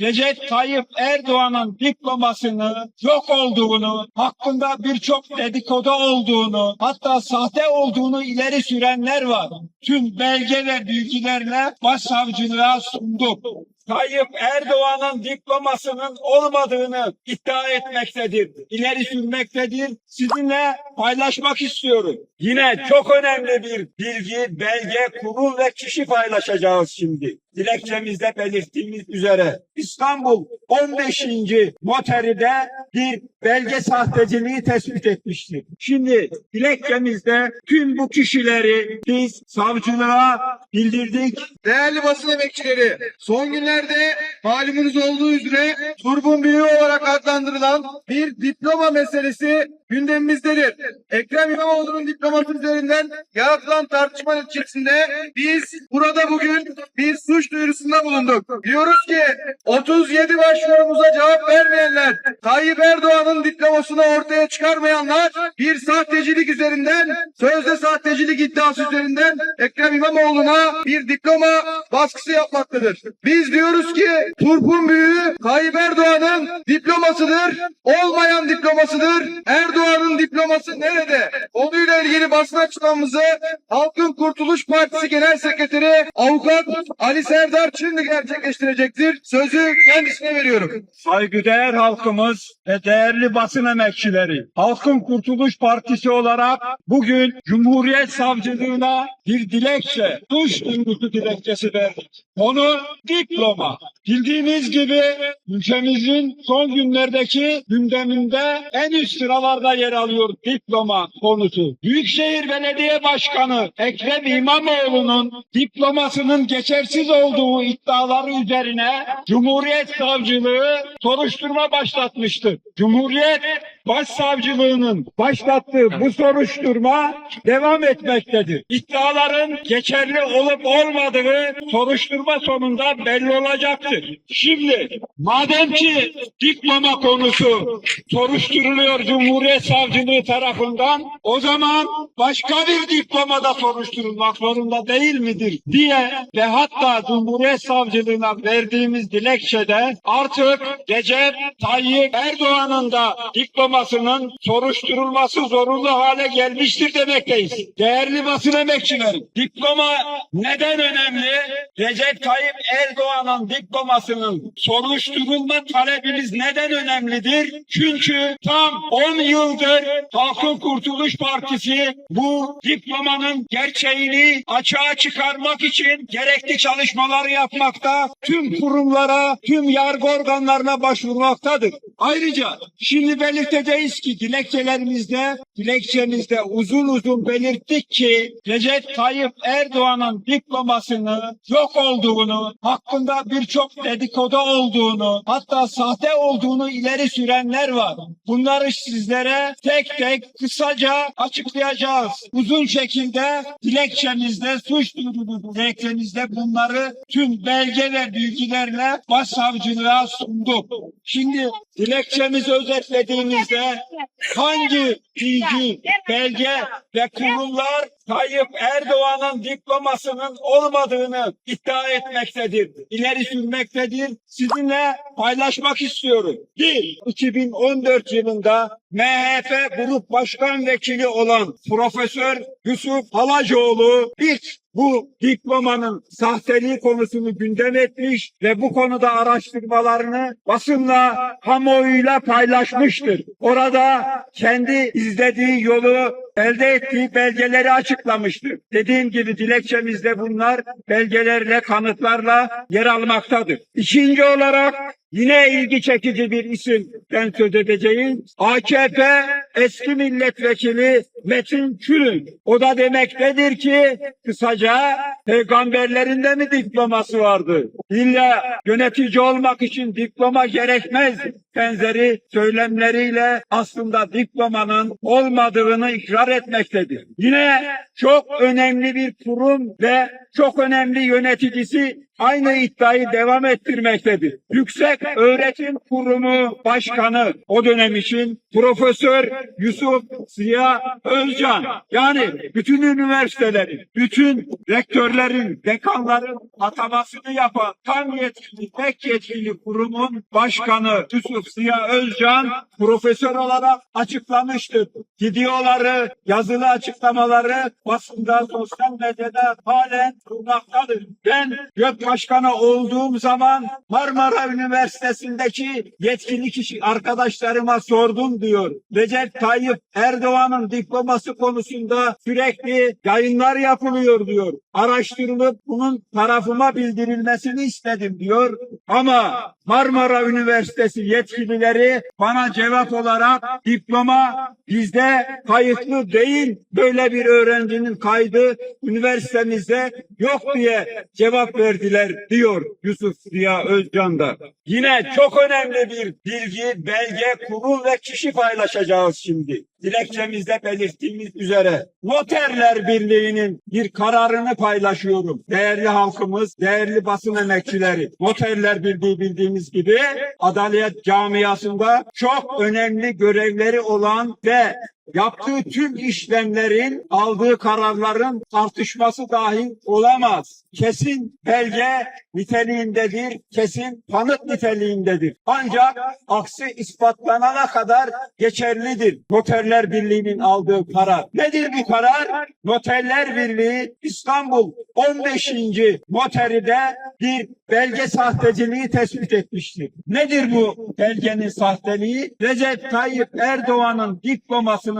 Recep Tayyip Erdoğan'ın diplomasını yok olduğunu, hakkında birçok dedikodu olduğunu, hatta sahte olduğunu ileri sürenler var. Tüm belge ve bilgilerle başsavcılığa sunduk. Tayyip Erdoğan'ın diplomasının olmadığını iddia etmektedir. İleri sürmektedir. Sizinle paylaşmak istiyorum. Yine çok önemli bir bilgi, belge, kurum ve kişi paylaşacağız şimdi. Dilekçemizde belirttiğimiz üzere İstanbul 15. noteride bir belge sahteciliği tespit etmiştir. Şimdi dilekçemizde tüm bu kişileri biz savcılığa bildirdik. Değerli basın emekçileri, son günlerde malumunuz olduğu üzere turbun büyüğü olarak adlandırılan bir diploma meselesi gündemimizdedir. Ekrem İmamoğlu'nun diploması üzerinden yaratılan tartışma neticesinde biz burada bugün bir suç duyurusunda bulunduk. Diyoruz ki 37 başvurumuza cevap vermeyenler, Tayyip Erdoğan'ın diplomasını ortaya çıkarmayanlar bir sahtecilik üzerinden, sözde sahtecilik iddiası üzerinden Ekrem İmamoğlu'na bir diploma baskısı yapmaktadır. Biz diyoruz ki turpun büyüğü Tayyip Erdoğan'ın diplomasıdır, olmayan diplomasıdır. Erdoğan'ın diploması nerede? Konuyla ilgili basın açıklamamızı Halkın Kurtuluş Partisi Genel Sekreteri Avukat Ali Serdar şimdi gerçekleştirecektir. Sözü kendisine veriyorum. Saygıdeğer halkımız ve değerli basın emekçileri, Halkın Kurtuluş Partisi olarak bugün Cumhuriyet Savcılığına bir dilekçe, suç duyurusu dilekçesi verdik. Konu diploma. Bildiğiniz gibi ülkemizin son günlerdeki gündeminde en üst sıralarda yer alıyor diploma konusu. Büyükşehir Belediye Başkanı Ekrem İmamoğlu'nun diplomasının geçersiz olduğu iddiaları üzerine Cumhuriyet Savcılığı soruşturma başlatmıştır. Cumhuriyet Başsavcılığının başlattığı bu soruşturma devam etmektedir. İddiaların geçerli olup olmadığı soruşturma sonunda belli olacaktır. Şimdi madem ki diploma konusu soruşturuluyor Cumhuriyet Savcılığı tarafından o zaman başka bir diploma da soruşturulmak zorunda değil midir diye ve hatta Cumhuriyet Savcılığına verdiğimiz dilekçede artık Recep Tayyip Erdoğan'ın da diplomasının soruşturulması zorunlu hale gelmiştir demekteyiz. Değerli basın emekçileri, diploma neden önemli? Recep Tayyip Erdoğan'ın diplomasının soruşturulma talebimiz neden önemlidir? Çünkü tam 10 yıldır Halkın Kurtuluş Partisi bu diplomanın gerçeğini açığa çıkarmak için gerekli çalışmaları yapmakta, tüm kurumlara, tüm yargı organlarına başvurmaktadır. Ayrıca şimdi belirteceğiz ki dilekçelerimizde, dilekçemizde uzun uzun belirttik ki Recep Tayyip Erdoğan'ın diplomasını yok olduğunu, hakkında birçok dedikodu olduğunu, hatta sahte olduğunu ileri sürenler var. Bunları sizlere tek tek kısaca açıklayacağız. Uzun şekilde dilekçemizde, suç duyurusu dilekçemizde bunları tüm belge ve bilgilerle başsavcılığa sunduk. Şimdi dilekçemizi özetlediğimizde hangi bilgi, belge ve kurumlar Tayyip Erdoğan'ın diplomasının olmadığını iddia etmektedir. İleri sürmektedir. Sizinle paylaşmak istiyorum. Bir, 2014 yılında MHP Grup Başkan Vekili olan Profesör Yusuf Halacoğlu ilk bu diplomanın sahteliği konusunu gündem etmiş ve bu konuda araştırmalarını basınla, kamuoyuyla paylaşmıştır. Orada kendi izlediği yolu elde ettiği belgeleri açıklamıştır. Dediğim gibi dilekçemizde bunlar belgelerle, kanıtlarla yer almaktadır. İkinci olarak Yine ilgi çekici bir isimden söz edeceğim. AKP eski milletvekili Metin Külün. O da demektedir ki kısaca peygamberlerinde mi diploması vardı? İlla yönetici olmak için diploma gerekmez benzeri söylemleriyle aslında diplomanın olmadığını ikrar etmektedir. Yine çok önemli bir kurum ve çok önemli yöneticisi aynı iddiayı devam ettirmektedir. Yüksek Öğretim Kurumu Başkanı o dönem için Profesör Yusuf Ziya Özcan yani bütün üniversitelerin, bütün rektörlerin, dekanların atamasını yapan tam yetkili, tek yetkili kurumun başkanı Yusuf Ziya Özcan profesör olarak açıklamıştır. Videoları, yazılı açıklamaları basında, sosyal medyada halen durmaktadır. Ben YÖK Başkanı olduğum zaman Marmara Üniversitesi'ndeki yetkili kişi arkadaşlarıma sordum diyor. Recep Tayyip Erdoğan'ın diploması konusunda sürekli yayınlar yapılıyor diyor. Araştırılıp bunun tarafıma bildirilmesini istedim diyor. Ama Marmara Üniversitesi yetkilileri bana cevap olarak diploma bizde kayıtlı değil böyle bir öğrencinin kaydı üniversitemizde yok diye cevap verdiler diyor Yusuf Ziya Özcan da. Yine çok önemli bir bilgi, belge, kurum ve kişi paylaşacağız şimdi. Dilekçemizde belirttiğimiz üzere Noterler Birliği'nin bir kararını paylaşıyorum. Değerli halkımız, değerli basın emekçileri. Noterler Birliği bildiğimiz gibi adalet camiasında çok önemli görevleri olan ve yaptığı tüm işlemlerin, aldığı kararların tartışması dahil olamaz. Kesin belge niteliğindedir, kesin kanıt niteliğindedir. Ancak aksi ispatlanana kadar geçerlidir. Noterler Birliği'nin aldığı karar. Nedir bu karar? Noterler Birliği İstanbul 15. noteride bir belge sahteciliği tespit etmiştir. Nedir bu belgenin sahteliği? Recep Tayyip Erdoğan'ın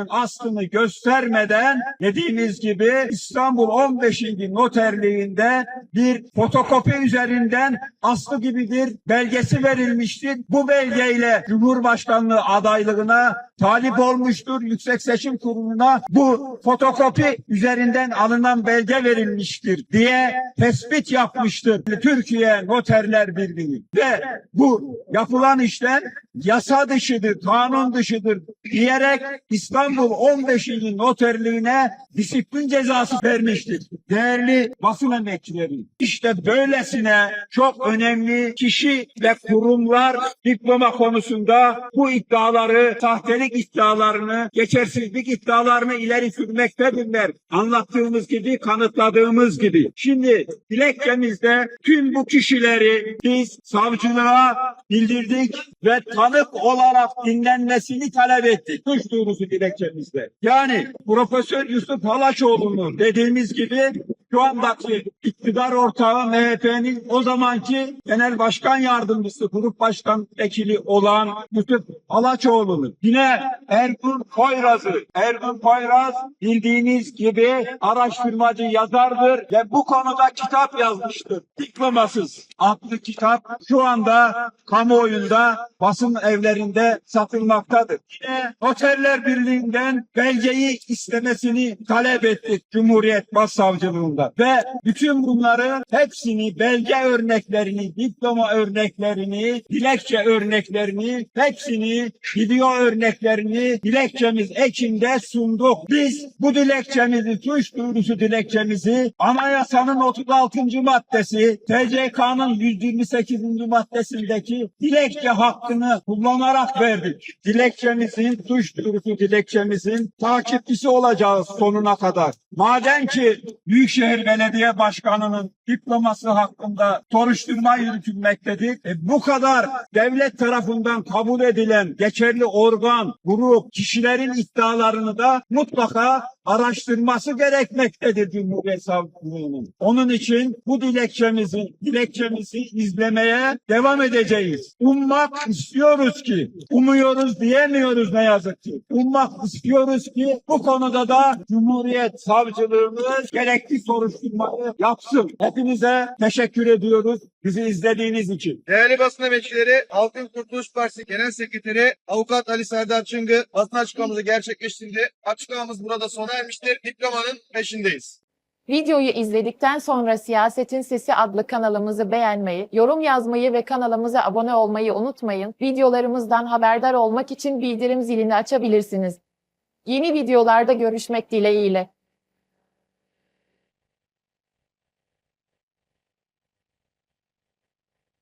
diplomasının aslını göstermeden dediğimiz gibi İstanbul 15. noterliğinde bir fotokopi üzerinden aslı gibi bir belgesi verilmiştir. Bu belgeyle Cumhurbaşkanlığı adaylığına talip olmuştur. Yüksek Seçim Kurulu'na bu fotokopi üzerinden alınan belge verilmiştir diye tespit yapmıştır. Türkiye Noterler Birliği ve bu yapılan işlem yasa dışıdır, kanun dışıdır diyerek İstanbul 15. noterliğine disiplin cezası vermiştir. Değerli basın emekçileri, işte böylesine çok önemli kişi ve kurumlar diploma konusunda bu iddiaları, sahtelik iddialarını, geçersizlik iddialarını ileri sürmektedirler. Anlattığımız gibi, kanıtladığımız gibi. Şimdi dilekçemizde tüm bu kişileri biz savcılığa bildirdik ve tanık olarak dinlenmesini talep ettik. Suç dilekçemizde. Yani Profesör Yusuf Halaçoğlu'nu dediğimiz gibi şu andaki iktidar ortağı MHP'nin o zamanki genel başkan yardımcısı, grup başkan vekili olan Yusuf Alaçoğlu'nu. Yine Ergun Poyraz'ı. Ergun Poyraz bildiğiniz gibi araştırmacı yazardır ve bu konuda kitap yazmıştır. Diplomasız adlı kitap şu anda kamuoyunda basın evlerinde satılmaktadır. Yine Noterler Birliği'nden belgeyi istemesini talep ettik Cumhuriyet Başsavcılığında ve bütün bunları hepsini belge örneklerini, diploma örneklerini, dilekçe örneklerini, hepsini video örneklerini dilekçemiz ekinde sunduk. Biz bu dilekçemizi, suç duyurusu dilekçemizi anayasanın 36. maddesi, TCK'nın 128. maddesindeki dilekçe hakkını kullanarak verdik. Dilekçemizin, suç duyurusu dilekçemizin takipçisi olacağız sonuna kadar. Madem ki Büyükşehir Belediye Başkanı'nın diploması hakkında soruşturma yürütülmektedir. E, bu kadar devlet tarafından kabul edilen geçerli organ, grup, kişilerin iddialarını da mutlaka araştırması gerekmektedir Cumhuriyet Savcılığı'nın. Onun için bu dilekçemizi, dilekçemizi izlemeye devam edeceğiz. Ummak istiyoruz ki, umuyoruz diyemiyoruz ne yazık ki. Ummak istiyoruz ki bu konuda da Cumhuriyet Savcılığımız gerekli soruşturmayı yapsın. Hepinize teşekkür ediyoruz bizi izlediğiniz için. Değerli basın emekçileri, Halkın Kurtuluş Partisi Genel Sekreteri Avukat Ali Serdar Çıngı basın açıklamamızı gerçekleştirdi. Açıklamamız burada sona ermiştir. Diplomanın peşindeyiz. Videoyu izledikten sonra Siyasetin Sesi adlı kanalımızı beğenmeyi, yorum yazmayı ve kanalımıza abone olmayı unutmayın. Videolarımızdan haberdar olmak için bildirim zilini açabilirsiniz. Yeni videolarda görüşmek dileğiyle.